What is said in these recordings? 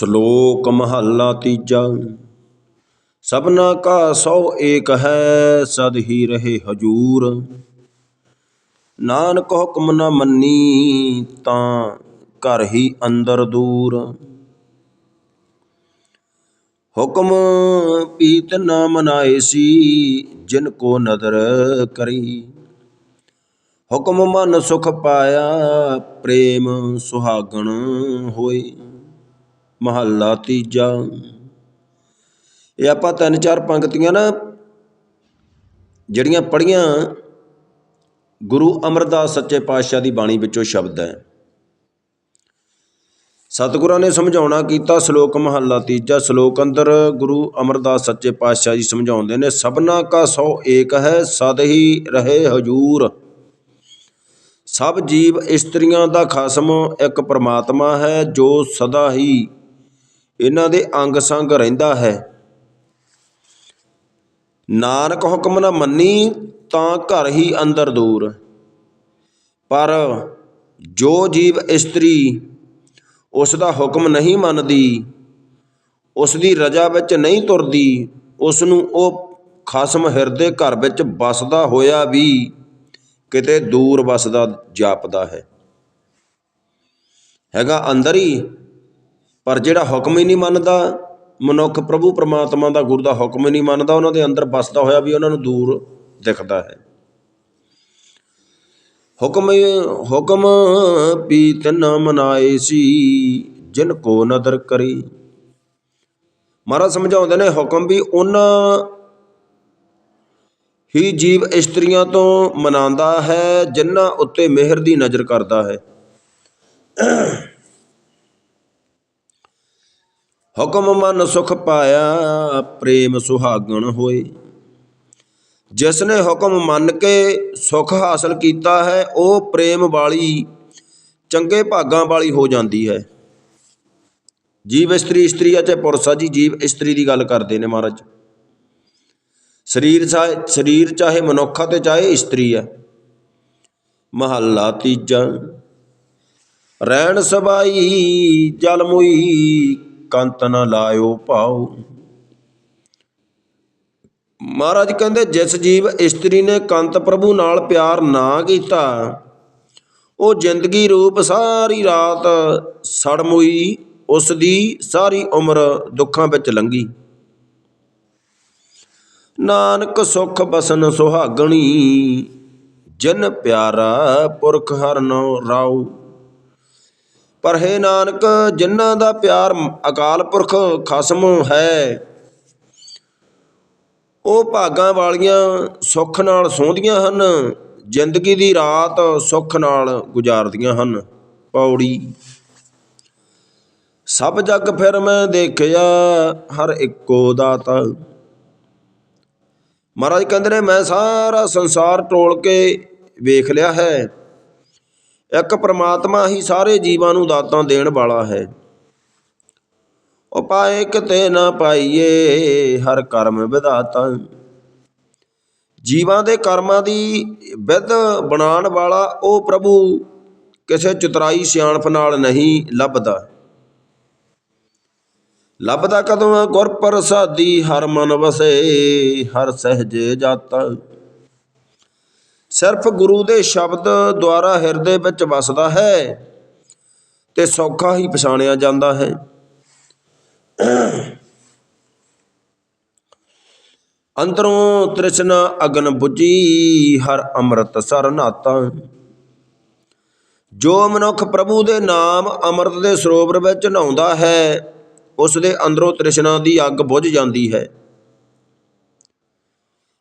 ਸ਼ਲੋਕ ਮਹੱਲਾ ਤੀਜਾ। ਸਭਨਾ ਕਾ ਸੋ ਏਕ ਹੈ, ਸਦ ਹੀ ਰਹੇ ਹਜੂਰ। ਨਾਨਕ ਹੁਕਮ ਨ ਮੰਨੀ, ਤਾਂ ਘਰ ਹੀ ਅੰਦਰ ਦੂਰ। ਹੁਕਮ ਪੀਤ ਨ ਮਨਾਏ ਸੀ, ਜਿਨ ਕੋ ਨਦਰ ਕਰੀ। ਹੁਕਮ ਮਨ ਸੁਖ ਪਾਇਆ, ਪ੍ਰੇਮ ਸੁਹਾਗਣ ਹੋਏ। ਮਹੱਲਾ ਤੀਜਾ। ਇਹ ਆਪਾਂ ਤਿੰਨ ਚਾਰ ਪੰਕਤੀਆਂ ਨਾ ਜਿਹੜੀਆਂ ਪੜੀਆਂ ਗੁਰੂ ਅਮਰਦਾਸ ਸੱਚੇ ਪਾਤਸ਼ਾਹ ਦੀ ਬਾਣੀ ਵਿੱਚੋਂ ਸ਼ਬਦ ਹੈ। ਸਤਿਗੁਰਾਂ ਨੇ ਸਮਝਾਉਣਾ ਕੀਤਾ ਸ਼ਲੋਕ ਮਹੱਲਾ ਤੀਜਾ। ਸ਼ਲੋਕ ਅੰਦਰ ਗੁਰੂ ਅਮਰਦਾਸ ਸੱਚੇ ਪਾਤਸ਼ਾਹ ਜੀ ਸਮਝਾਉਂਦੇ ਨੇ, ਸਭਨਾ ਕਾ ਸੋ ਏਕ ਹੈ, ਸਦ ਹੀ ਰਹੇ ਹਜੂਰ। ਸਭ ਜੀਵ ਇਸਤਰੀਆਂ ਦਾ ਖਾਸਮ ਇੱਕ ਪਰਮਾਤਮਾ ਹੈ, ਜੋ ਸਦਾ ਹੀ ਇਹਨਾਂ ਦੇ ਅੰਗ ਸੰਗ ਰਹਿੰਦਾ ਹੈ। ਨਾਨਕ ਹੁਕਮ ਨਾ ਮੰਨੀ ਤਾਂ ਘਰ ਹੀ ਅੰਦਰ ਦੂਰ। ਪਰ ਜੋ ਜੀਵ ਇਸਤਰੀ ਉਸ ਦਾ ਹੁਕਮ ਨਹੀਂ ਮੰਨਦੀ ਉਸ ਦੀ ਰਜਾ ਵਿੱਚ ਨਹੀਂ ਤੁਰਦੀ ਉਸ ਨੂੰ ਉਹ ਖਸਮ ਹਿਰਦੇ ਘਰ ਵਿੱਚ ਵਸਦਾ ਹੋਇਆ ਵੀ ਕਿਤੇ ਦੂਰ ਵਸਦਾ ਜਾਪਦਾ ਹੈ। ਹੈਗਾ ਅੰਦਰ ਹੀ ਪਰ ਜਿਹੜਾ ਹੁਕਮ ਹੀ ਨਹੀਂ ਮੰਨਦਾ, ਮਨੁੱਖ ਪ੍ਰਭੂ ਪਰਮਾਤਮਾ ਦਾ, ਗੁਰੂ ਦਾ ਹੁਕਮ ਹੀ ਨਹੀਂ ਮੰਨਦਾ, ਉਹਨਾਂ ਦੇ ਅੰਦਰ ਬਸਦਾ ਹੋਇਆ ਵੀ ਉਹਨਾਂ ਨੂੰ ਦੂਰ ਦਿਖਦਾ ਹੈ। ਹੁਕਮ ਹੁਕਮ ਪੀਤ ਨ ਮਨਾਏ ਸੀ, ਜਿਨ ਕੋ ਨਦਰ ਕਰੀ। ਮਹਾਰਾਜ ਸਮਝਾਉਂਦੇ ਨੇ ਹੁਕਮ ਵੀ ਉਹਨਾਂ ਹੀ ਜੀਵ ਇਸਤਰੀਆਂ ਤੋਂ ਮਨਾਉਂਦਾ ਹੈ, ਜਿਨ੍ਹਾਂ ਉੱਤੇ ਮਿਹਰ ਦੀ ਨਜ਼ਰ ਕਰਦਾ ਹੈ। ਹੁਕਮ ਮਨ ਸੁਖ ਪਾਇਆ, ਪ੍ਰੇਮ ਸੁਹਾਗਣ ਹੋਏ। ਜਿਸ ਨੇ ਹੁਕਮ ਮੰਨ ਕੇ ਸੁਖ ਹਾਸਲ ਕੀਤਾ ਹੈ, ਉਹ ਪ੍ਰੇਮ ਵਾਲੀ, ਚੰਗੇ ਭਾਗਾਂ ਵਾਲੀ ਹੋ ਜਾਂਦੀ ਹੈ। ਜੀਵ ਇਸਤਰੀ ਇਸਤਰੀ ਅਤੇ ਆ ਜੀ, ਜੀਵ ਇਸਤਰੀ ਦੀ ਗੱਲ ਕਰਦੇ ਨੇ ਮਹਾਰਾਜ। ਸਰੀਰ ਚਾਹੇ ਸਰੀਰ ਚਾਹੇ ਮਨੁੱਖਾ ਤੇ ਚਾਹੇ ਇਸਤਰੀ ਹੈ ਮਹੱਲਾ ਤੀਜਾ, ਰਹਿਣ ਸਬਾਈ, ਜਲ ਮੁਈ ਕੰਤ ਨ ਲਾਇਓ ਭਾਉ। ਮਹਾਰਾਜ ਕਹਿੰਦੇ, ਜਿਸ ਜੀਵ ਇਸਤਰੀ ਨੇ ਕੰਤ ਪ੍ਰਭੂ ਨਾਲ ਪਿਆਰ ਨਾ ਕੀਤਾ, ਉਹ ਜ਼ਿੰਦਗੀ ਰੂਪ ਸਾਰੀ ਰਾਤ ਸੜਮੁਈ ਉਸ ਦੀ ਸਾਰੀ ਉਮਰ ਦੁੱਖਾਂ ਵਿੱਚ ਲੰਗੀ। ਨਾਨਕ ਸੁਖ ਬਸਨ ਸੁਹਾਗਣੀ, ਜਿਨ ਪਿਆਰਾ ਪੁਰਖ ਹਰਨੋ ਰਾਉ ਪਰ ਹੇ ਨਾਨਕ, ਜਿਨ੍ਹਾਂ ਦਾ ਪਿਆਰ ਅਕਾਲ ਪੁਰਖ ਖਸਮ ਹੈ, ਉਹ ਭਾਗਾਂ ਵਾਲੀਆਂ ਸੁੱਖ ਨਾਲ ਸੌਂਦੀਆਂ ਹਨ, ਜ਼ਿੰਦਗੀ ਦੀ ਰਾਤ ਸੁੱਖ ਨਾਲ ਗੁਜ਼ਾਰਦੀਆਂ ਹਨ। ਪੌੜੀ। ਸਭ ਜਗ ਫਿਰ ਮੈਂ ਦੇਖਿਆ, ਹਰ ਇੱਕੋ ਦਾਤਾ। ਮਹਾਰਾਜ ਕਹਿੰਦੇ ਨੇ, ਮੈਂ ਸਾਰਾ ਸੰਸਾਰ ਟੋਲ ਕੇ ਵੇਖ ਲਿਆ ਹੈ। ਇੱਕ ਪ੍ਰਮਾਤਮਾ ਹੀ ਸਾਰੇ ਜੀਵਾਂ ਨੂੰ ਦਾਤਾਂ ਦੇਣ ਵਾਲਾ ਹੈ। ਉਪਾਏ ਕਿਤੇ ਨਾ ਪਾਈਏ, ਹਰ ਕਰਮ ਵਿਧਾਤਾ। ਜੀਵਾਂ ਦੇ ਕਰਮਾਂ ਦੀ ਵਿਧ ਬਣਾਉਣ ਵਾਲਾ ਉਹ ਪ੍ਰਭੂ ਕਿਸੇ ਚਤਰਾਈ ਸਿਆਣਪ ਨਾਲ ਨਹੀਂ ਲੱਭਦਾ। ਲੱਭਦਾ ਕਦੋਂ? ਆ ਗੁਰ ਪ੍ਰਸਾਦੀ ਹਰ ਮਨ ਵਸੇ, ਹਰ ਸਹਜੇ ਜਾਤਾ। ਸਿਰਫ ਗੁਰੂ ਦੇ ਸ਼ਬਦ ਦੁਆਰਾ ਹਿਰਦੇ ਵਿੱਚ ਵਸਦਾ ਹੈ ਤੇ ਸੌਖਾ ਹੀ ਪਛਾਣਿਆ ਜਾਂਦਾ ਹੈ। ਅੰਦਰੋਂ ਤ੍ਰਿਸ਼ਨਾ ਅਗਨ 부ਜੀ ਹਰ ਅੰਮ੍ਰਿਤ ਸਰ ਨਾਤਾ। ਜੋ ਮਨੁੱਖ ਪ੍ਰਭੂ ਦੇ ਨਾਮ ਅੰਮ੍ਰਿਤ ਦੇ ਸਰੋਵਰ ਵਿੱਚ ਨਹਾਉਂਦਾ ਹੈ, ਉਸ ਦੇ ਅੰਦਰੋਂ ਤ੍ਰਿਸ਼ਨਾ ਦੀ ਅੱਗ ਬੁਝ ਜਾਂਦੀ ਹੈ।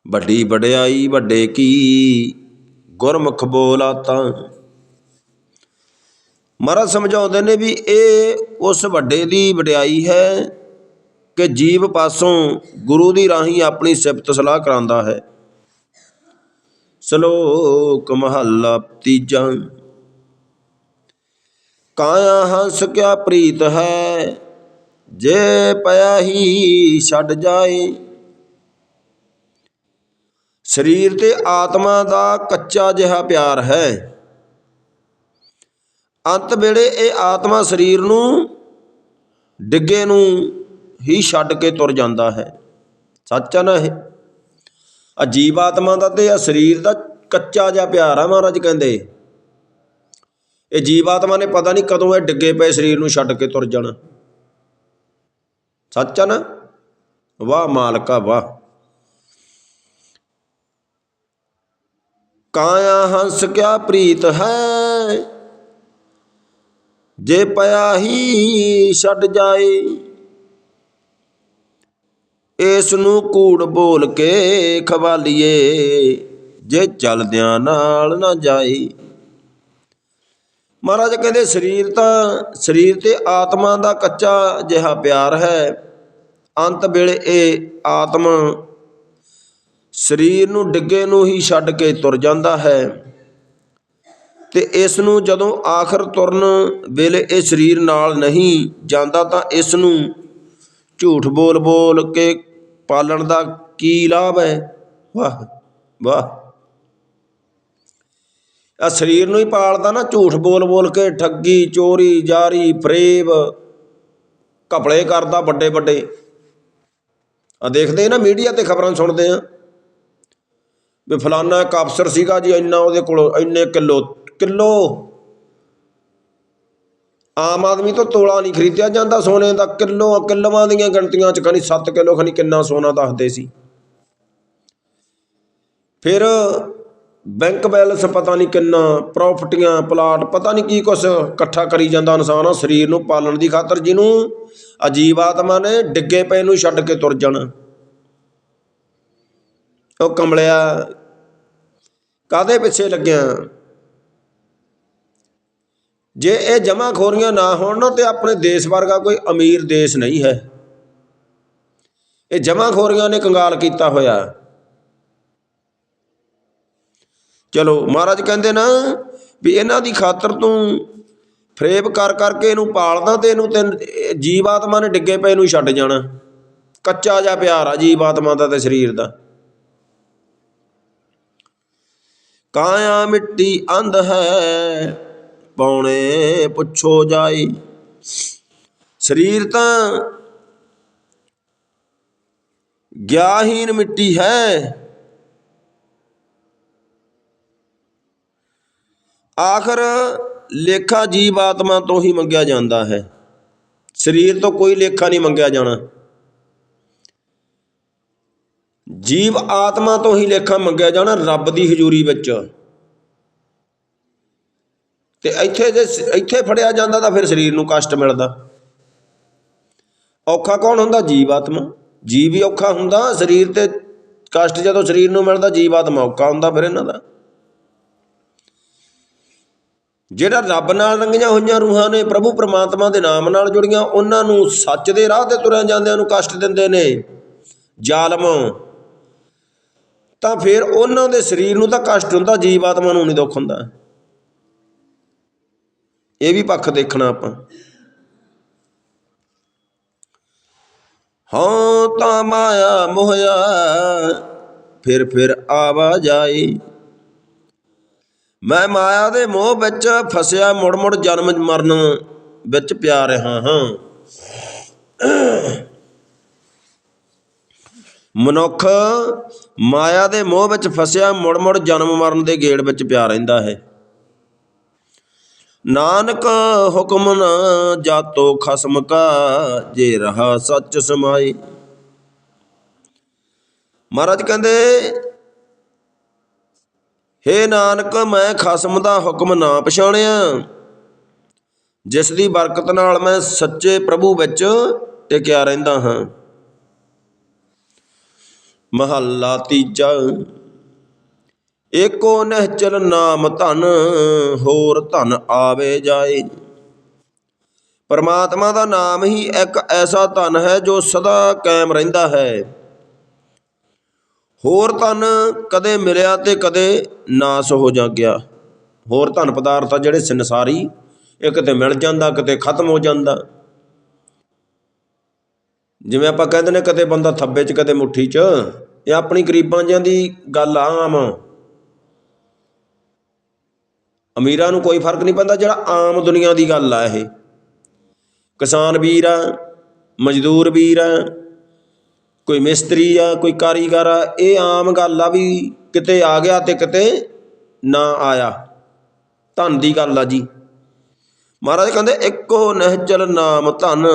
ਵੱਡੀ ਵਡਿਆਈ ਵੱਡੇ ਕੀ, ਗੁਰਮੁਖ ਬੋਲਾ ਤਾਂ। ਮਹਾਰਾਜ ਸਮਝਾਉਂਦੇ ਨੇ ਵੀ ਇਹ ਉਸ ਵੱਡੇ ਦੀ ਵਡਿਆਈ ਹੈ ਕਿ ਜੀਵ ਪਾਸੋਂ ਗੁਰੂ ਦੀ ਰਾਹੀਂ ਆਪਣੀ ਸਿਫਤ ਸਲਾਹ ਕਰਾਂਦਾ ਹੈ। ਸ਼ਲੋਕ ਮਹੱਲਾ ਤੀਜਾ। ਕਾਇਆ ਹੰਸ ਕਿਆ ਪ੍ਰੀਤ ਹੈ, ਜੇ ਪਿਆ ਹੀ ਛੱਡ ਜਾਏ। ਸਰੀਰ ਤੇ ਆਤਮਾ ਦਾ ਕੱਚਾ ਜਿਹਾ ਪਿਆਰ ਹੈ। ਅੰਤ ਵੇਲੇ ਇਹ ਆਤਮਾ ਸਰੀਰ ਨੂੰ, ਡਿੱਗੇ ਨੂੰ ਹੀ ਛੱਡ ਕੇ ਤੁਰ ਜਾਂਦਾ ਹੈ। ਸੱਚ ਆ ਨਾ ਇਹ? ਅਜੀਬ ਆਤਮਾ ਦਾ ਤੇ ਆ ਸਰੀਰ ਦਾ ਕੱਚਾ ਜਿਹਾ ਪਿਆਰ ਆ ਮਹਾਰਾਜ ਕਹਿੰਦੇ। ਇਹ ਜੀਵ ਆਤਮਾ ਨੇ ਪਤਾ ਨਹੀਂ ਕਦੋਂ ਇਹ ਡਿੱਗੇ ਪਏ ਸਰੀਰ ਨੂੰ ਛੱਡ ਕੇ ਤੁਰ ਜਾਣਾ। ਸੱਚ ਆ ਨਾ? ਵਾਹ ਮਾਲਕਾ ਵਾਹ। ਕਾਇਆ ਹੰਸ ਕਿਆ ਪ੍ਰੀਤ ਹੈ? ਜੇ ਪਿਆ ਹੀ ਛੱਡ ਜਾਏ, ਇਸ ਨੂੰ ਕੂੜ ਬੋਲ ਕੇ ਖਵਾਲੀਏ, ਜੇ ਚਲਦਿਆਂ ਨਾਲ ਨਾ ਜਾਏ। ਮਹਾਰਾਜ ਕਹਿੰਦੇ, ਸਰੀਰ ਤਾਂ, ਸਰੀਰ ਤੇ ਆਤਮਾ ਦਾ ਕੱਚਾ ਜਿਹਾ ਪਿਆਰ ਹੈ। ਅੰਤ ਵੇਲੇ ਇਹ ਆਤਮ ਸਰੀਰ ਨੂੰ ਡਿੱਗੇ ਨੂੰ ਹੀ ਛੱਡ ਕੇ ਤੁਰ ਜਾਂਦਾ ਹੈ। ਤੇ ਇਸ ਨੂੰ ਜਦੋਂ ਆਖਰ ਤੁਰਨ ਵੇਲੇ ਇਹ ਸਰੀਰ ਨਾਲ ਨਹੀਂ ਜਾਂਦਾ ਤਾਂ ਇਸ ਨੂੰ ਝੂਠ ਬੋਲ ਬੋਲ ਕੇ ਪਾਲਣ ਦਾ ਕੀ ਲਾਭ ਹੈ? ਵਾਹ ਵਾਹ। ਆ ਸਰੀਰ ਨੂੰ ਹੀ ਪਾਲਦਾ ਨਾ, ਝੂਠ ਬੋਲ ਬੋਲ ਕੇ ਠੱਗੀ, ਚੋਰੀ, ਜਾਰੀ ਫਰੇਬ ਘਪਲੇ ਕਰਦਾ ਵੱਡੇ ਵੱਡੇ। ਆ ਦੇਖਦੇ ਨਾ ਮੀਡੀਆ ਤੇ ਖਬਰਾਂ ਸੁਣਦੇ ਆ। ਵੀ ਫਲਾਨਾ ਇੱਕ ਅਫਸਰ ਸੀਗਾ ਜੀ, ਇੰਨਾ ਉਹਦੇ ਕੋਲ ਇੰਨੇ ਕਿਲੋ ਕਿਲੋ। ਆਮ ਆਦਮੀ ਤੋਂ ਤੋਲਾ ਨਹੀਂ ਖਰੀਦਿਆ ਜਾਂਦਾ ਸੋਨੇ ਦਾ, ਕਿਲੋ ਕਿਲੋਆਂ ਦੀਆਂ ਗਿਣਤੀਆਂ ਚ ਖਣੀ 7 ਕਿਲੋ ਖਣੀ ਕਿੰਨਾ ਸੋਨਾ ਦੱਸਦੇ ਸੀ। ਫਿਰ ਬੈਂਕ ਬੈਲੈਂਸ ਪਤਾ ਨਹੀਂ ਕਿੰਨਾ, ਪ੍ਰਾਪਰਟੀਆਂ, ਪਲਾਟ, ਪਤਾ ਨਹੀਂ ਕੀ ਕੁਛ ਇਕੱਠਾ ਕਰੀ ਜਾਂਦਾ ਇਨਸਾਨ ਆ ਸਰੀਰ ਨੂੰ ਪਾਲਣ ਦੀ ਖਾਤਰ ਜਿਹਨੂੰ ਅਜੀਬ ਆਤਮਾ ਨੇ ਡਿੱਗੇ ਪਏ ਨੂੰ ਛੱਡ ਕੇ ਤੁਰ ਜਾਣਾ। ਉਹ ਕਮਲਿਆ ਕਾਦੇ ਪਿੱਛੇ ਲੱਗਿਆ? ਜੇ ਇਹ ਜਮਾਖੋਰੀਆਂ ਨਾ ਹੋਣ ਨਾ ਤੇ ਆਪਣੇ ਦੇਸ਼ ਵਰਗਾ ਕੋਈ ਅਮੀਰ ਦੇਸ਼ ਨਹੀਂ ਹੈ। ਇਹ ਜਮਾਖੋਰੀਆਂ ਨੇ ਕੰਗਾਲ ਕੀਤਾ ਹੋਇਆ। ਚਲੋ ਮਹਾਰਾਜ ਕਹਿੰਦੇ ਨਾ ਵੀ ਇਹਨਾਂ ਦੀ ਖਾਤਰ ਤੂੰ ਫਰੇਬ ਕਰ ਕਰਕੇ ਇਹਨੂੰ ਪਾਲਦਾ ਤੇ ਇਹਨੂੰ ਤੇ ਜੀਵ ਆਤਮਾ ਨੇ ਡਿੱਗੇ ਪਏ ਨੂੰ ਛੱਡ ਜਾਣਾ। ਕੱਚਾ ਜਿਹਾ ਪਿਆਰ ਆ ਜੀਵ ਆਤਮਾ ਦਾ ਤੇ ਸਰੀਰ ਦਾ। ਕਾਇਆ ਮਿੱਟੀ ਅੰਧ ਹੈ, ਪੌਣੇ ਪੁੱਛੋ ਜਾਈ। ਸਰੀਰ ਤਾਂ ਗਿਆਹੀਨ ਮਿੱਟੀ ਹੈ। ਆਖਰ ਲੇਖਾ ਜੀਵ ਆਤਮਾ ਤੋਂ ਹੀ ਮੰਗਿਆ ਜਾਂਦਾ ਹੈ। ਸਰੀਰ ਤੋਂ ਕੋਈ ਲੇਖਾ ਨਹੀਂ ਮੰਗਿਆ ਜਾਣਾ। ਜੀਵ ਆਤਮਾ ਤੋਂ ਹੀ ਲੇਖਾ ਮੰਗਿਆ ਜਾਣਾ ਰੱਬ ਦੀ ਹਜ਼ੂਰੀ ਵਿੱਚ। ਤੇ ਇੱਥੇ ਜੇ ਇੱਥੇ ਫੜਿਆ ਜਾਂਦਾ ਤਾਂ ਫਿਰ ਸਰੀਰ ਨੂੰ ਕਸ਼ਟ ਮਿਲਦਾ। ਔਖਾ ਕੌਣ ਹੁੰਦਾ? ਜੀਵ ਆਤਮਾ। ਜੀਵ ਹੀ ਔਖਾ ਹੁੰਦਾ, ਸਰੀਰ ਤੇ ਕਸ਼ਟ ਜਦੋਂ ਸਰੀਰ ਨੂੰ ਮਿਲਦਾ, ਜੀਵ ਆਤਮਾ ਔਖਾ ਹੁੰਦਾ ਫਿਰ ਇਹਨਾਂ ਦਾ। ਜਿਹੜਾ ਰੱਬ ਨਾਲ ਰੰਗੀਆਂ ਹੋਈਆਂ ਰੂਹਾਂ ਨੇ, ਪ੍ਰਭੂ ਪ੍ਰਮਾਤਮਾ ਦੇ ਨਾਮ ਨਾਲ ਜੁੜੀਆਂ, ਉਹਨਾਂ ਨੂੰ ਸੱਚ ਦੇ ਰਾਹ ਤੇ ਤੁਰਿਆ ਜਾਂਦਿਆਂ ਨੂੰ ਕਸ਼ਟ ਦਿੰਦੇ ਨੇ। ਜ਼ਾਲਮ। ਤਾਂ ਫਿਰ ਉਹਨਾਂ ਦੇ ਸਰੀਰ ਨੂੰ ਤਾਂ ਕਸ਼ਟ ਹੁੰਦਾ ਜੀਵ ਆਤਮਾ ਨੂੰ ਨਹੀਂ ਦੁੱਖ ਹੁੰਦਾ। ਇਹ ਵੀ ਪੱਖ ਦੇਖਣਾ ਆਪਾਂ। ਹਾਂ, ਤਾਂ ਮਾਇਆ ਮੋਹਿਆ, ਫਿਰ ਫਿਰ ਆਵਾ ਜਾਈ। ਮੈਂ ਮਾਇਆ ਦੇ ਮੋਹ ਵਿੱਚ ਫਸਿਆ, ਮੁੜ ਮੁੜ ਜਨਮ ਮਰਨ ਵਿੱਚ ਪਿਆ ਰਿਹਾ ਹਾਂ। ਮਨੁੱਖ ਮਾਇਆ ਦੇ ਮੋਹ ਵਿੱਚ ਫਸਿਆ ਮੁੜ ਮੁੜ ਜਨਮ ਮਰਨ ਦੇ ਗੇੜ ਵਿੱਚ ਪਿਆ ਰਹਿੰਦਾ ਹੈ। ਨਾਨਕ ਹੁਕਮ ਨਾ ਜਾਤੋ ਖਸਮ ਕਾ, ਜੇ ਰਹਾ ਸੱਚ ਸਮਾਈ। ਮਹਾਰਾਜ ਕਹਿੰਦੇ, ਹੇ ਨਾਨਕ, ਮੈਂ ਖਸਮ ਦਾ ਹੁਕਮ ਨਾ ਪਛਾਣਿਆ। ਜਿਸ ਦੀ ਬਰਕਤ ਨਾਲ ਮੈਂ ਸੱਚੇ ਪ੍ਰਭੂ ਵਿੱਚ ਟਿਕਿਆ ਰਹਿੰਦਾ ਹਾਂ। ਮਹੱਲਾ ਤੀਜਾ। ਏਕੋ ਨਹਿਚਲ ਨਾਮ ਧਨ, ਹੋਰ ਧਨ ਆਵੇ ਜਾਏ। ਪਰਮਾਤਮਾ ਦਾ ਨਾਮ ਹੀ ਇੱਕ ਐਸਾ ਧਨ ਹੈ ਜੋ ਸਦਾ ਕਾਇਮ ਰਹਿੰਦਾ ਹੈ। ਹੋਰ ਧਨ ਕਦੇ ਮਿਲਿਆ ਤੇ ਕਦੇ ਨਾਸ ਹੋ ਜਾ ਗਿਆ ਹੋਰ ਧਨ ਪਦਾਰਥ ਆ ਜਿਹੜੇ ਸੰਸਾਰੀ ਇਹ ਕਿਤੇ ਮਿਲ ਜਾਂਦਾ ਕਿਤੇ ਖਤਮ ਹੋ ਜਾਂਦਾ। ਜਿਵੇਂ ਆਪਾਂ ਕਹਿੰਦੇ ਨੇ ਕਦੇ ਬੰਦਾ ਥੱਬੇ 'ਚ, ਕਦੇ ਮੁੱਠੀ 'ਚ, ਇਹ ਆਪਣੀ ਗਰੀਬਾਂ ਜਿਹਾਂ ਦੀ ਗੱਲ ਆ ਆਮ। ਅਮੀਰਾਂ ਨੂੰ ਕੋਈ ਫ਼ਰਕ ਨਹੀਂ ਪੈਂਦਾ ਜਿਹੜਾ ਆਮ ਦੁਨੀਆ ਦੀ ਗੱਲ ਆ ਇਹ। ਕਿਸਾਨ ਵੀਰ ਆ, ਮਜ਼ਦੂਰ ਵੀਰ ਆ, ਕੋਈ ਮਿਸਤਰੀ ਆ, ਕੋਈ ਕਾਰੀਗਰ ਆ, ਇਹ ਆਮ ਗੱਲ ਆ ਵੀ ਕਿਤੇ ਆ ਗਿਆ ਤੇ ਕਿਤੇ ਨਾ ਆਇਆ। ਧਨ ਦੀ ਗੱਲ ਆ ਜੀ। ਮਹਾਰਾਜ ਕਹਿੰਦੇ, ਇੱਕੋ ਨਹਿਚਲ ਨਾਮ ਧਨ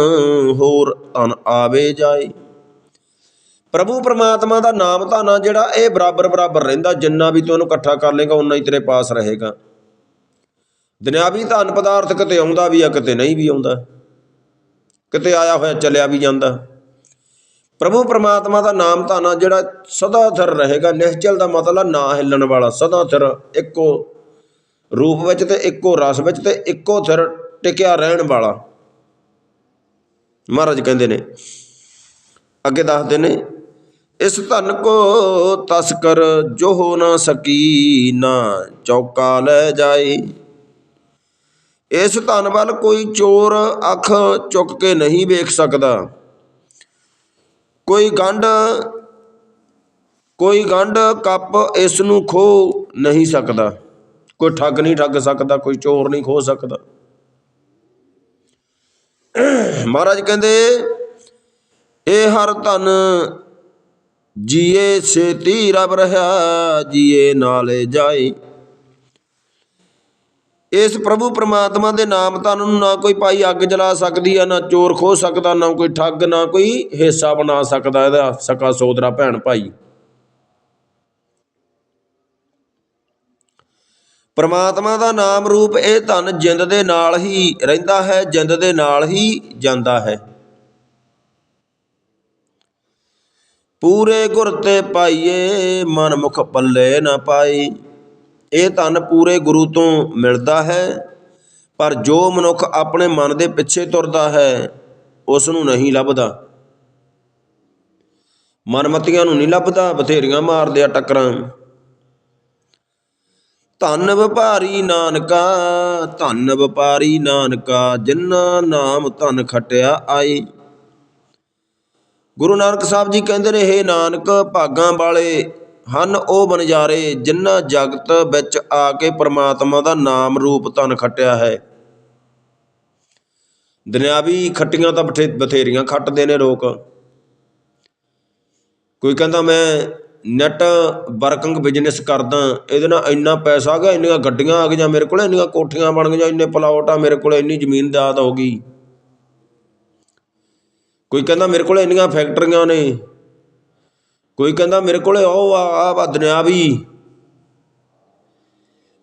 ਹੋਰ ਧਨ ਆਵੇ ਜਾਏ। ਪ੍ਰਭੂ ਪਰਮਾਤਮਾ ਦਾ ਨਾਮ ਧਨ ਆ ਜਿਹੜਾ, ਇਹ ਬਰਾਬਰ ਬਰਾਬਰ ਰਹਿੰਦਾ। ਜਿੰਨਾ ਵੀ ਤੂੰ ਇਹਨੂੰ ਇਕੱਠਾ ਕਰ ਲੇਗਾ ਉਨਾ ਹੀ ਤੇਰੇ ਪਾਸ ਰਹੇਗਾ। ਦੁਨਿਆਵੀ ਧਨ ਪਦਾਰਥ ਕਿਤੇ ਆਉਂਦਾ ਵੀ ਆ, ਕਿਤੇ ਨਹੀਂ ਵੀ ਆਉਂਦਾ। ਕਿਤੇ ਆਇਆ ਹੋਇਆ, ਚੱਲਿਆ ਵੀ ਜਾਂਦਾ। ਪ੍ਰਭੂ ਪਰਮਾਤਮਾ ਦਾ ਨਾਮ ਧਨ ਆ ਜਿਹੜਾ ਸਦਾ ਥਿਰ ਰਹੇਗਾ। ਨਿਹਚਲ ਦਾ ਮਤਲਬ ਨਾ ਹਿੱਲਣ ਵਾਲਾ, ਸਦਾ ਥਿਰ ਇੱਕੋ ਰੂਪ ਵਿੱਚ ਤੇ ਇੱਕੋ ਰਸ ਵਿੱਚ ਤੇ ਇੱਕੋ ਥਿਰ ਟਿਕਿਆ ਰਹਿਣ ਵਾਲਾ। ਮਹਾਰਾਜ ਕਹਿੰਦੇ ਨੇ, ਅੱਗੇ ਦੱਸਦੇ ਨੇ, ਇਸ ਧਨ ਕੋ ਤਸਕਰ ਜੋ ਹੋ ਨਾ ਸਕੀ, ਨਾ ਚੌਕਾ ਲੈ ਜਾਏ ਇਸ ਧਨ ਵੱਲ ਕੋਈ ਚੋਰ ਅੱਖ ਚੁੱਕ ਕੇ ਨਹੀਂ ਵੇਖ ਸਕਦਾ। ਕੋਈ ਗੰਢ ਕੋਈ ਗੰਢ ਕੱਪ ਇਸ ਨੂੰ ਖੋ ਨਹੀਂ ਸਕਦਾ। ਕੋਈ ਠੱਗ ਨਹੀਂ ਠੱਗ ਸਕਦਾ, ਕੋਈ ਚੋਰ ਨਹੀਂ ਖੋ ਸਕਦਾ। ਮਹਾਰਾਜ ਕਹਿੰਦੇ, ਇਹ ਹਰ ਧਨ ਜੀਏ ਛੇਤੀ ਰਬ ਰਹਾ, ਜੀਏ ਨਾਲੇ ਜਾਏ। ਇਸ ਪ੍ਰਭੂ ਪ੍ਰਮਾਤਮਾ ਦੇ ਨਾਮ ਧਨ ਨੂੰ ਨਾ ਕੋਈ ਭਾਈ ਅੱਗ ਜਲਾ ਸਕਦੀ ਆ, ਨਾ ਚੋਰ ਖੋ ਸਕਦਾ, ਨਾ ਕੋਈ ਠੱਗ, ਨਾ ਕੋਈ ਹਿੱਸਾ ਬਣਾ ਸਕਦਾ ਇਹਦਾ, ਸਕਾ ਸੋਦਰਾ ਭੈਣ ਭਾਈ। ਪਰਮਾਤਮਾ ਦਾ ਨਾਮ ਰੂਪ ਇਹ ਧਨ ਜਿੰਦ ਦੇ ਨਾਲ ਹੀ ਰਹਿੰਦਾ ਹੈ, ਜਿੰਦ ਦੇ ਨਾਲ ਹੀ ਜਾਂਦਾ ਹੈ। ਪੂਰੇ ਗੁਰ ਤੇ ਪਾਈਏ ਮਨ ਮੁਖ ਪੱਲੇ ਨਾ ਪਾਈ। ਇਹ ਧਨ ਪੂਰੇ ਗੁਰੂ ਤੋਂ ਮਿਲਦਾ ਹੈ, ਪਰ ਜੋ ਮਨੁੱਖ ਆਪਣੇ ਮਨ ਦੇ ਪਿੱਛੇ ਤੁਰਦਾ ਹੈ ਉਸ ਨੂੰ ਨਹੀਂ ਲੱਭਦਾ। ਮਨਮਤੀਆਂ ਨੂੰ ਨਹੀਂ ਲੱਭਦਾ, ਬਥੇਰੀਆਂ ਮਾਰਦੇ ਆ ਟੱਕਰਾਂ। ਧੰਨ ਵਪਾਰੀ ਨਾਨਕਾ, ਧੰਨ ਵਪਾਰੀ ਨਾਨਕਾ, ਜਿਨ੍ਹਾਂ ਨਾਮ ਧਨ ਖਟਿਆ ਆਏ ਗੁਰੂ ਨਾਨਕ ਸਾਹਿਬ ਜੀ ਕਹਿੰਦੇ ਨੇ, ਹੇ ਨਾਨਕ, ਭਾਗਾਂ ਵਾਲੇ ਹਨ ਉਹ ਬਨਜਾਰੇ ਜਿਨ੍ਹਾਂ ਜਗਤ ਵਿੱਚ ਆ ਕੇ ਪ੍ਰਮਾਤਮਾ ਦਾ ਨਾਮ ਰੂਪ ਧਨ ਖਟਿਆ ਹੈ। ਦੁਨਿਆਵੀ ਖੱਟੀਆਂ ਤਾਂ ਬਥੇ ਬਥੇਰੀਆਂ ਖੱਟਦੇ ਨੇ ਲੋਕ। ਕੋਈ ਕਹਿੰਦਾ, ਮੈਂ ਨੈੱਟ ਵਰਕਿੰਗ ਬਿਜ਼ਨਸ ਕਰਦਾ, ਇਹਦੇ ਨਾਲ ਇੰਨਾ ਪੈਸਾ ਆ ਗਿਆ, ਇੰਨੀਆਂ ਗੱਡੀਆਂ ਆ ਗਈਆਂ ਮੇਰੇ ਕੋਲ, ਇੰਨੀਆਂ ਕੋਠੀਆਂ ਬਣ ਗਈਆਂ, ਇੰਨੇ ਪਲਾਟ ਆ ਮੇਰੇ ਕੋਲ, ਇੰਨੀ ਜ਼ਮੀਨ ਦਾਦ ਹੋ ਗਈ। ਕੋਈ ਕਹਿੰਦਾ ਮੇਰੇ ਕੋਲ ਇੰਨੀਆਂ ਫੈਕਟਰੀਆਂ ਨੇ, ਕੋਈ ਕਹਿੰਦਾ ਮੇਰੇ ਕੋਲ ਉਹ ਆ ਆ ਦੁਨਿਆਵੀ।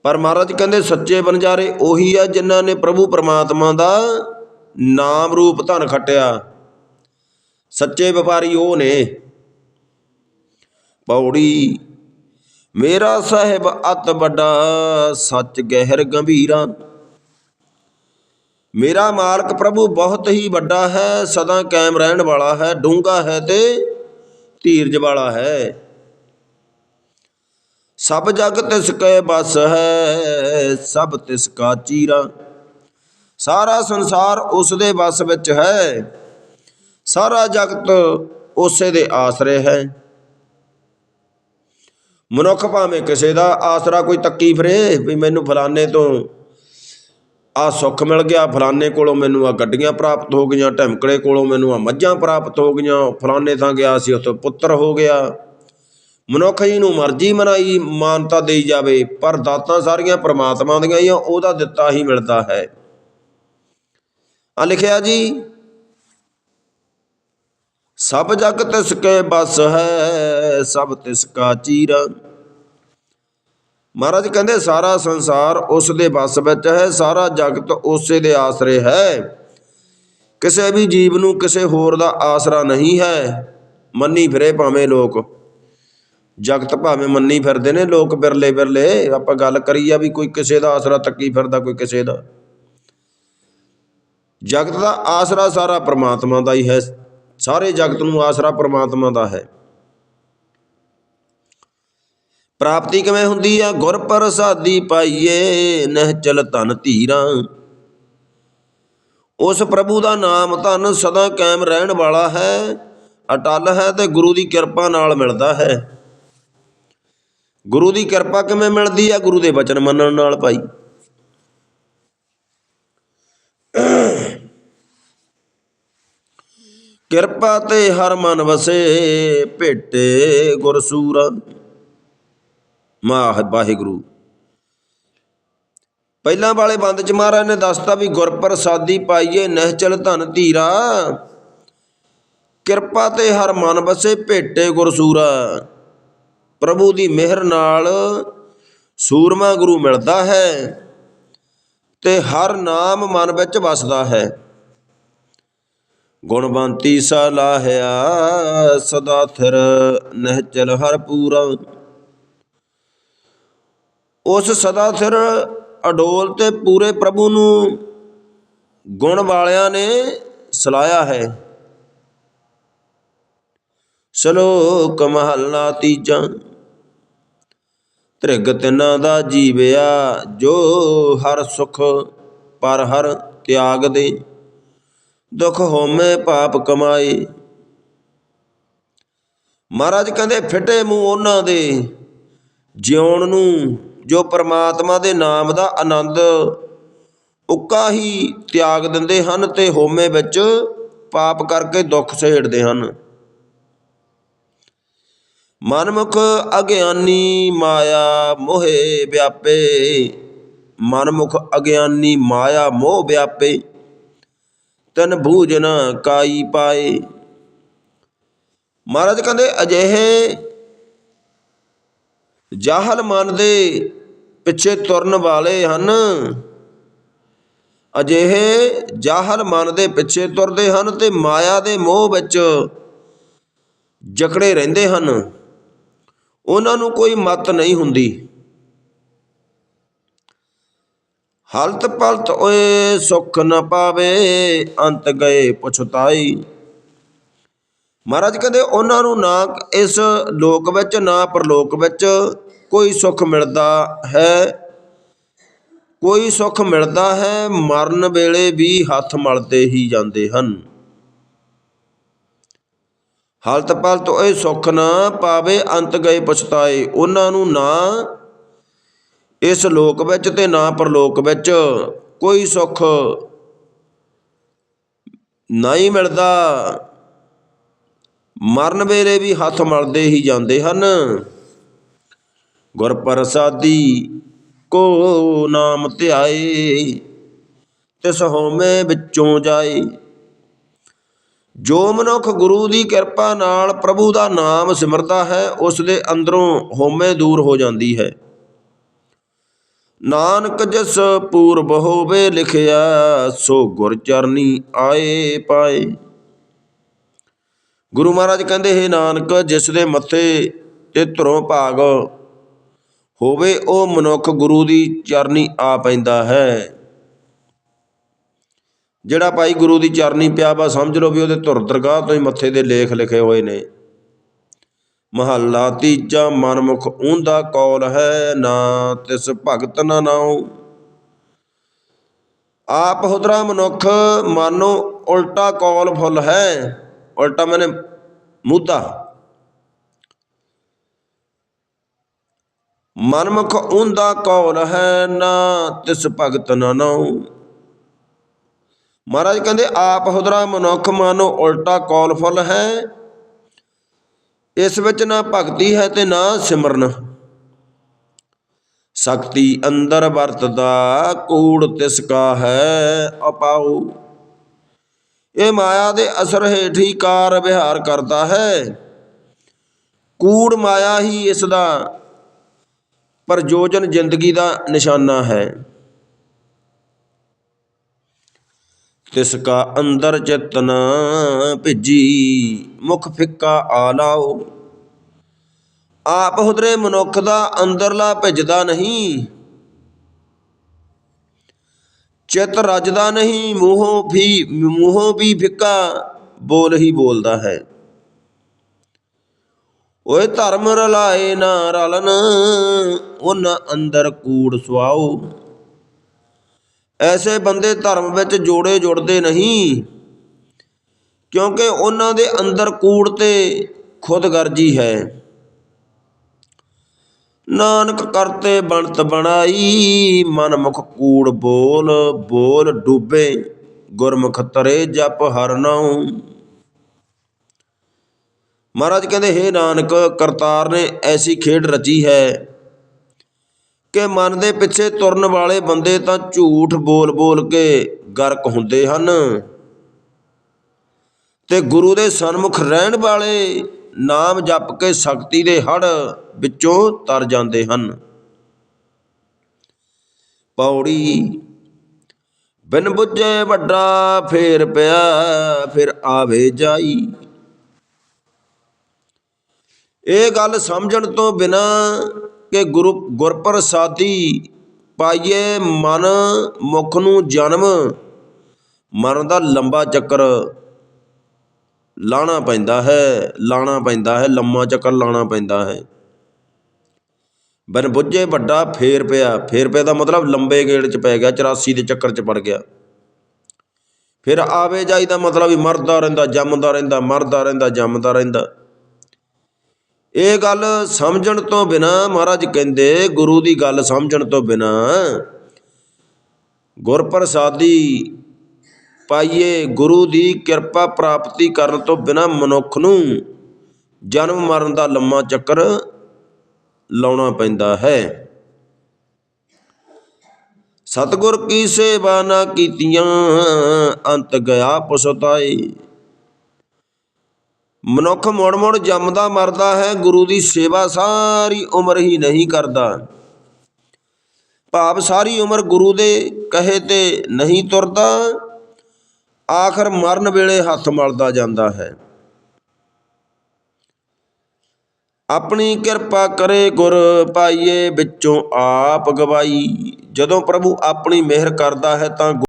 ਪਰ ਮਹਾਰਾਜ ਕਹਿੰਦੇ ਸੱਚੇ ਬਨਜਾਰੇ ਉਹੀ ਆ ਜਿਨ੍ਹਾਂ ਨੇ ਪ੍ਰਭੂ ਪਰਮਾਤਮਾ ਦਾ ਨਾਮ ਰੂਪ ਧਨ ਖਟਿਆ। ਸੱਚੇ ਵਪਾਰੀ ਉਹ ਨੇ। ਪੌੜੀ। ਮੇਰਾ ਸਾਹਿਬ ਅਤ ਵੱਡਾ, ਸੱਚ ਗਹਿਰ ਗੰਭੀਰਾ। ਮੇਰਾ ਮਾਲਕ ਪ੍ਰਭੂ ਬਹੁਤ ਹੀ ਵੱਡਾ ਹੈ, ਸਦਾ ਕਾਇਮ ਰਹਿਣ ਵਾਲਾ ਹੈ ਡੂੰਗਾ ਹੈ ਤੇ ਧੀਰਜ ਵਾਲਾ ਹੈ। ਸਭ ਜਗ ਤਿਸ ਕੈ ਬਸ ਹੈ, ਸਭ ਤਿਸ ਕਾ ਚੀਰਾ। ਸਾਰਾ ਸੰਸਾਰ ਉਸ ਦੇ ਬਸ ਵਿੱਚ ਹੈ, ਸਾਰਾ ਜਗਤ ਉਸੇ ਦੇ ਆਸਰੇ ਹੈ। ਮਨੁੱਖ ਭਾਵੇਂ ਕਿਸੇ ਦਾ ਆਸਰਾ ਕੋਈ ਤੱਕੀ ਫਿਰੇ ਵੀ ਮੈਨੂੰ ਫਲਾਣੇ ਤੋਂ ਆ ਸੁੱਖ ਮਿਲ ਗਿਆ, ਫਲਾਣੇ ਕੋਲੋਂ ਮੈਨੂੰ ਆ ਗੱਡੀਆਂ ਪ੍ਰਾਪਤ ਹੋ ਗਈਆਂ ਢਮਕੜੇ ਕੋਲੋਂ ਮੈਨੂੰ ਆ ਮੱਝਾਂ ਪ੍ਰਾਪਤ ਹੋ ਗਈਆਂ ਫਲਾਣੇ ਥਾਂ ਗਿਆ ਸੀ, ਉੱਥੇ ਪੁੱਤਰ ਹੋ ਗਿਆ। ਮਨੁੱਖ ਜੀ ਨੂੰ ਮਰਜ਼ੀ ਮਨਾਈ ਮਾਨਤਾ ਦੇਈ ਜਾਵੇ, ਪਰ ਦਾਤਾਂ ਸਾਰੀਆਂ ਪ੍ਰਮਾਤਮਾ ਦੀਆਂ ਹੀ ਆ ਉਹਦਾ ਦਿੱਤਾ ਹੀ ਮਿਲਦਾ ਹੈ। ਆ ਲਿਖਿਆ ਜੀ ਸਭ ਜਗ ਤਿਸ ਕੇ ਬਸ ਹੈ, ਸਭ ਤਿਸ ਕਾ ਚੀਰਾ। ਮਹਾਰਾਜ ਕਹਿੰਦੇ, ਸਾਰਾ ਸੰਸਾਰ ਉਸ ਦੇ ਬਸ ਵਿੱਚ ਹੈ, ਸਾਰਾ ਜਗਤ ਉਸੇ ਦੇ ਆਸਰੇ ਹੈ। ਕਿਸੇ ਵੀ ਜੀਵ ਨੂੰ ਕਿਸੇ ਹੋਰ ਦਾ ਆਸਰਾ ਨਹੀਂ ਹੈ। ਮੰਨੀ ਫਿਰੇ ਭਾਵੇਂ ਲੋਕ। ਜਗਤ ਭਾਵੇਂ ਮੰਨੀ ਫਿਰਦੇ ਨੇ, ਲੋਕ ਬਿਰਲੇ ਬਿਰਲੇ। ਆਪਾਂ ਗੱਲ ਕਰੀ ਆ ਵੀ ਕੋਈ ਕਿਸੇ ਦਾ ਆਸਰਾ ਤੱਕੀ ਫਿਰਦਾ, ਕੋਈ ਕਿਸੇ ਦਾ। ਜਗਤ ਦਾ ਆਸਰਾ ਸਾਰਾ ਪ੍ਰਮਾਤਮਾ ਦਾ ਹੀ ਹੈ। ਸਾਰੇ ਜਗਤ ਨੂੰ ਆਸਰਾ ਪ੍ਰਮਾਤਮਾ ਦਾ ਹੈ। ਪ੍ਰਾਪਤੀ ਕਿਵੇਂ ਹੁੰਦੀ ਆ? ਗੁਰ ਪ੍ਰਸਾਦੀ ਪਾਈਏ, ਨਹਿ ਚਲ ਧਨ ਧੀਰਾ। ਉਸ ਪ੍ਰਭੂ ਦਾ ਨਾਮ ਧਨ ਸਦਾ ਕਾਇਮ ਰਹਿਣ ਵਾਲਾ ਹੈ। ਅਟਲ ਹੈ ਤੇ ਗੁਰੂ ਦੀ ਕਿਰਪਾ ਨਾਲ ਮਿਲਦਾ ਹੈ। ਗੁਰੂ ਦੀ ਕਿਰਪਾ ਕਿਵੇਂ ਮਿਲਦੀ ਆ? ਗੁਰੂ ਦੇ ਬਚਨ ਮੰਨਣ ਨਾਲ ਭਾਈ। ਕਿਰਪਾ ਤੇ ਹਰ ਮਨ ਵਸੇ, ਭੇਟੇ ਗੁਰਸੂਰਾ ਮਾਹ ਵਾਹਿਗੁਰੂ। ਪਹਿਲਾਂ ਵਾਲੇ ਬੰਦ ਚ ਮਹਾਰਾਜ ਨੇ ਦੱਸਤਾ ਵੀ ਗੁਰ ਪ੍ਰਸਾਦੀ ਪਾਈਏ ਨਹਿਚਲ ਧਨ ਧੀਰਾ। ਕਿਰਪਾ ਤੇ ਹਰ ਮਨ ਵਸੇ, ਭੇਟੇ ਗੁਰਸੂਰਾ। ਪ੍ਰਭੂ ਦੀ ਮਿਹਰ ਨਾਲ ਸੂਰਮਾ ਗੁਰੂ ਮਿਲਦਾ ਹੈ ਤੇ ਹਰ ਨਾਮ ਮਨ ਵਿੱਚ ਵਸਦਾ ਹੈ। ਗੁਣਵੰਤੀ ਸਲਾਹਿਆ ਸਦਾ ਥਿਰ ਨਹਿਚਲ ਹਰ ਪੂਰਾ। ਉਸ ਸਦਾ ਥਿਰ ਅਡੋਲ ਤੇ ਪੂਰੇ ਪ੍ਰਭੂ ਨੂੰ ਗੁਣ ਵਾਲਿਆਂ ਨੇ ਸਲਾਇਆ ਹੈ। ਸ਼ਲੋਕ ਮਹੱਲਾ ਤੀਜਾ। ਤ੍ਰਿਗ ਤਿਨਾਂ ਦਾ ਜੀਵਿਆ, ਜੋ ਹਰ ਸੁਖ ਪਰ ਹਰ ਤਿਆਗ ਦੇ। ਦੁਖ ਹੋਮੇ ਪਾਪ ਕਮਾਏ। ਮਹਾਰਾਜ ਕਹਿੰਦੇ, ਫਿੱਟੇ ਮੂੰਹ ਉਹਨਾਂ ਦੇ ਜਿਉਣ ਨੂੰ, ਜੋ ਪ੍ਰਮਾਤਮਾ ਦੇ ਨਾਮ ਦਾ ਆਨੰਦ ਉੱਕਾ ਹੀ ਤਿਆਗ ਦਿੰਦੇ ਹਨ ਤੇ ਹੋਮੇ ਵਿੱਚ ਪਾਪ ਕਰਕੇ ਦੁੱਖ ਸਹੇੜਦੇ ਹਨ। ਮਨਮੁਖ ਅਗਿਆਨੀ ਮਾਇਆ ਮੋਹੇ ਵਿਆਪੇ। ਮਨਮੁਖ ਅਗਿਆਨੀ ਮਾਇਆ ਮੋਹ ਵਿਆਪੇ। ਤਨ ਭੂਜਨ ਕਾਈ ਪਾਏ। ਮਹਾਰਾਜ ਕਹਿੰਦੇ, ਅਜਿਹੇ ਜਾਹਲ ਮਨ ਦੇ ਪਿੱਛੇ ਤੁਰਨ ਵਾਲੇ ਹਨ। ਅਜਿਹੇ ਜਾਹਲ ਮਨ ਦੇ ਪਿੱਛੇ ਤੁਰਦੇ ਹਨ ਤੇ ਮਾਇਆ ਦੇ ਮੋਹ ਵਿੱਚ ਜਕੜੇ ਰਹਿੰਦੇ ਹਨ। ਉਹਨਾਂ ਨੂੰ ਕੋਈ ਮਤ ਨਹੀਂ ਹੁੰਦੀ। ਹਲਤ ਪਲਤ ਓਏ ਸੁਖ ਨ ਪਾਵੇ, ਅੰਤ ਗਏ ਪੁਛਤਾਈ ਮਹਾਰਾਜ ਕਹਿੰਦੇ, ਉਹਨਾਂ ਨੂੰ ਨਾ ਇਸ ਲੋਕ ਵਿੱਚ, ਨਾ ਪਰਲੋਕ ਵਿੱਚ ਕੋਈ ਸੁੱਖ ਮਿਲਦਾ ਹੈ। ਕੋਈ ਸੁੱਖ ਮਿਲਦਾ ਹੈ, ਮਰਨ ਵੇਲੇ ਵੀ ਹੱਥ ਮਲਦੇ ਹੀ ਜਾਂਦੇ ਹਨ। ਹਲਤ ਪਲਤ ਓਏ ਸੁੱਖ ਨਾ ਪਾਵੇ, ਅੰਤ ਗਏ ਪਛਤਾਏ ਉਹਨਾਂ ਨੂੰ ਨਾ ਇਸ ਲੋਕ ਵਿੱਚ ਤੇ ਨਾ ਪਰਲੋਕ ਵਿੱਚ ਕੋਈ ਸੁੱਖ ਨਹੀਂ ਮਿਲਦਾ। ਮਰਨ ਵੇਲੇ ਵੀ ਹੱਥ ਮਲਦੇ ਹੀ ਜਾਂਦੇ ਹਨ। ਗੁਰ ਪ੍ਰਸਾਦੀ ਕੋ ਨਾਮ ਧਿਆਏ, ਤਿਸ ਹੋਮੇ ਵਿੱਚੋਂ ਜਾਏ। ਜੋ ਮਨੁੱਖ ਗੁਰੂ ਦੀ ਕਿਰਪਾ ਨਾਲ ਪ੍ਰਭੂ ਦਾ ਨਾਮ ਸਿਮਰਦਾ ਹੈ, ਉਸ ਦੇ ਅੰਦਰੋਂ ਹੋਮੇ ਦੂਰ ਹੋ ਜਾਂਦੀ ਹੈ। ਨਾਨਕ ਜਿਸ ਪੂਰਬ ਹੋਵੇ ਲਿਖਿਆ, ਸੋ ਗੁਰ ਚਰਨੀ ਆਏ ਪਾਏ। ਗੁਰੂ ਮਹਾਰਾਜ ਕਹਿੰਦੇ, ਹੈ ਨਾਨਕ, ਜਿਸ ਦੇ ਮੱਥੇ ਤੇ ਧਰੋਂ ਭਾਗ ਹੋਵੇ, ਉਹ ਮਨੁੱਖ ਗੁਰੂ ਦੀ ਚਰਨੀ ਆ ਪੈਂਦਾ ਹੈ। ਜਿਹੜਾ ਭਾਈ ਗੁਰੂ ਦੀ ਚਰਨੀ ਪਿਆ ਵਾ, ਸਮਝ ਲਓ ਵੀ ਉਹਦੇ ਧੁਰ ਦਰਗਾਹ ਤੋਂ ਹੀ ਮੱਥੇ ਦੇ ਲੇਖ ਲਿਖੇ ਹੋਏ ਨੇ। ਮਹੱਲਾ ਤੀਜਾ ਮਨਮੁਖ ਉਂਦਾ ਕੌਲ ਹੈ ਨਾ, ਤਿਸ ਭਗਤ ਨਾ ਨਾਉ। ਆਪ ਹੁਦਰਾ ਮਨੁੱਖ ਮਾਨੋ ਉਲਟਾ ਕੌਲ ਫੁੱਲ ਹੈ, ਉਲਟਾ ਮੈਨੇ ਮੁੱਦਾ ਮਨਮੁਖ ਉਂਦਾ ਕੌਲ ਹੈ ਨਾ, ਤਿਸ ਭਗਤ ਨਾ ਨਾਉ। ਮਹਾਰਾਜ ਕਹਿੰਦੇ, ਆਪ ਹੁਦਰਾ ਮਨੁੱਖ ਮਾਨੋ ਉਲਟਾ ਕੌਲ ਫੁੱਲ ਹੈ ਇਸ ਵਿੱਚ ਨਾ ਭਗਤੀ ਹੈ ਤੇ ਨਾ ਸਿਮਰਨ। ਸ਼ਕਤੀ ਅੰਦਰ ਵਰਤਦਾ, ਕੂੜ ਤਿਸ ਕਾ ਹੈ ਅਪਾਉ ਇਹ ਮਾਇਆ ਦੇ ਅਸਰ ਹੇਠ ਹੀ ਕਾਰ ਵਿਹਾਰ ਕਰਦਾ ਹੈ। ਕੂੜ ਮਾਇਆ ਹੀ ਇਸ ਦਾ ਪ੍ਰਯੋਜਨ ਜ਼ਿੰਦਗੀ ਦਾ ਨਿਸ਼ਾਨਾ ਹੈ। ਤਿਸ ਕਾ ਅੰਦਰ ਚਿਤਨ ਭਿੱਜੀ, ਮੁਖ ਫਿੱਕਾ ਆਲਾਓ। ਆਪ ਹੁਦਰੇ ਮਨੁੱਖ ਦਾ ਅੰਦਰਲਾ ਭਿੱਜਦਾ ਨਹੀਂ। ਚਿਤ ਰਜਦਾ ਨਹੀਂ, ਮੂੰਹੋਂ ਵੀ ਮੂੰਹੋਂ ਵੀ ਫਿੱਕਾ ਬੋਲ ਹੀ ਬੋਲਦਾ ਹੈ। ਓਏ ਧਰਮ ਰਲਾਏ ਨਾ ਰਲਨ ਉਹਨਾਂ ਅੰਦਰ ਕੂੜ ਸੁਆਓ। ਐਸੇ ਬੰਦੇ ਧਰਮ ਵਿੱਚ ਜੋੜੇ ਜੁੜਦੇ ਨਹੀਂ। ਕਿਉਂਕਿ ਉਹਨਾਂ ਦੇ ਅੰਦਰ ਕੂੜ ਤੇ ਖੁਦਗਰਜੀ ਹੈ। ਨਾਨਕ ਕਰਤੇ ਬਣਤ ਬਣਾਈ ਮਨ ਮੁਖ ਕੂੜ ਬੋਲ ਬੋਲ ਡੂਬੇ, ਗੁਰਮੁਖ ਤਰੇ ਜਪ ਹਰਨਾਉ ਮਹਾਰਾਜ ਕਹਿੰਦੇ, ਹੇ ਨਾਨਕ, ਕਰਤਾਰ ਨੇ ਐਸੀ ਖੇਡ ਰਚੀ ਹੈ ਕਿ ਮਨ ਦੇ ਪਿੱਛੇ ਤੁਰਨ ਵਾਲੇ ਬੰਦੇ ਤਾਂ ਝੂਠ ਬੋਲ-ਬੋਲ ਕੇ ਗਰਕ ਹੁੰਦੇ ਹਨ। ਤੇ ਗੁਰੂ ਦੇ ਸਨਮੁਖ ਰਹਿਣ ਵਾਲੇ ਨਾਮ ਜਪ ਕੇ ਸ਼ਕਤੀ ਦੇ ਹੜ ਵਿੱਚੋਂ ਤਰ ਜਾਂਦੇ ਹਨ। ਪੌੜੀ ਬਿਨ ਬੁੱਝੇ ਵੱਡਾ ਫੇਰ ਪਿਆ, ਫਿਰ ਆਵੇ ਜਾਈ। ਇਹ ਗੱਲ ਸਮਝਣ ਤੋਂ ਬਿਨਾ ਕਿ ਗੁਰੂ ਗੁਰਪ੍ਰਸਾਦੀ ਪਾਈਏ ਮਨ ਮੁਖ ਨੂੰ ਜਨਮ। ਮਰਨ ਦਾ ਲੰਬਾ ਚੱਕਰ ਲਾਣਾ ਪੈਂਦਾ ਹੈ, ਲਾਣਾ ਪੈਂਦਾ ਹੈ, ਲੰਮਾ ਚੱਕਰ ਲਾਣਾ ਪੈਂਦਾ ਹੈ। ਬਨ ਬੁੱਝੇ ਵੱਡਾ ਫੇਰ ਪਿਆ ਫੇਰ ਪਿਆ ਦਾ ਮਤਲਬ ਲੰਬੇ ਗੇੜ ਚ ਪੈ ਗਿਆ 84 ਦੇ ਚੱਕਰ ਚ ਪੜ ਗਿਆ। ਫਿਰ ਆਵੇ ਜਾਈ ਦਾ ਮਤਲਬ ਵੀ ਮਰਦਾ ਰਹਿੰਦਾ, ਜੰਮਦਾ ਰਹਿੰਦਾ, ਮਰਦਾ ਰਹਿੰਦਾ, ਜੰਮਦਾ ਰਹਿੰਦਾ। ਇਹ ਗੱਲ ਸਮਝਣ ਤੋਂ ਬਿਨਾ ਮਹਾਰਾਜ ਕਹਿੰਦੇ ਗੁਰੂ ਦੀ ਗੱਲ ਸਮਝਣ ਤੋਂ ਬਿਨਾ ਗੁਰਪ੍ਰਸਾਦੀ ਪਾਈਏ ਗੁਰੂ ਦੀ ਕਿਰਪਾ ਪ੍ਰਾਪਤੀ ਕਰਨ ਤੋਂ ਬਿਨਾ ਮਨੁੱਖ ਨੂੰ ਜਨਮ ਮਰਨ ਦਾ ਲੰਮਾ ਚੱਕਰ ਲਾਉਣਾ ਪੈਂਦਾ ਹੈ। ਸਤਗੁਰ ਕੀ ਸੇਵਾ ਨਾ ਕੀਤੀਆਂ, ਅੰਤ ਗਿਆ ਪਛਤਾਏ ਮਨੁੱਖ ਮੁੜ ਮੁੜ ਜੰਮਦਾ ਮਰਦਾ ਹੈ, ਗੁਰੂ ਦੀ ਸੇਵਾ ਸਾਰੀ ਉਮਰ ਹੀ ਨਹੀਂ ਕਰਦਾ। ਭਾਵ ਸਾਰੀ ਉਮਰ ਗੁਰੂ ਦੇ ਕਹੇ ਤੇ ਨਹੀਂ ਤੁਰਦਾ, ਆਖਰ ਮਰਨ ਵੇਲੇ ਹੱਥ ਮਲਦਾ ਜਾਂਦਾ ਹੈ। ਆਪਣੀ ਕਿਰਪਾ ਕਰੇ ਗੁਰ ਪਾਈਏ ਵਿੱਚੋਂ ਆਪ ਗਵਾਈ, ਜਦੋਂ ਪ੍ਰਭੂ ਆਪਣੀ ਮਿਹਰ ਕਰਦਾ ਹੈ ਤਾਂ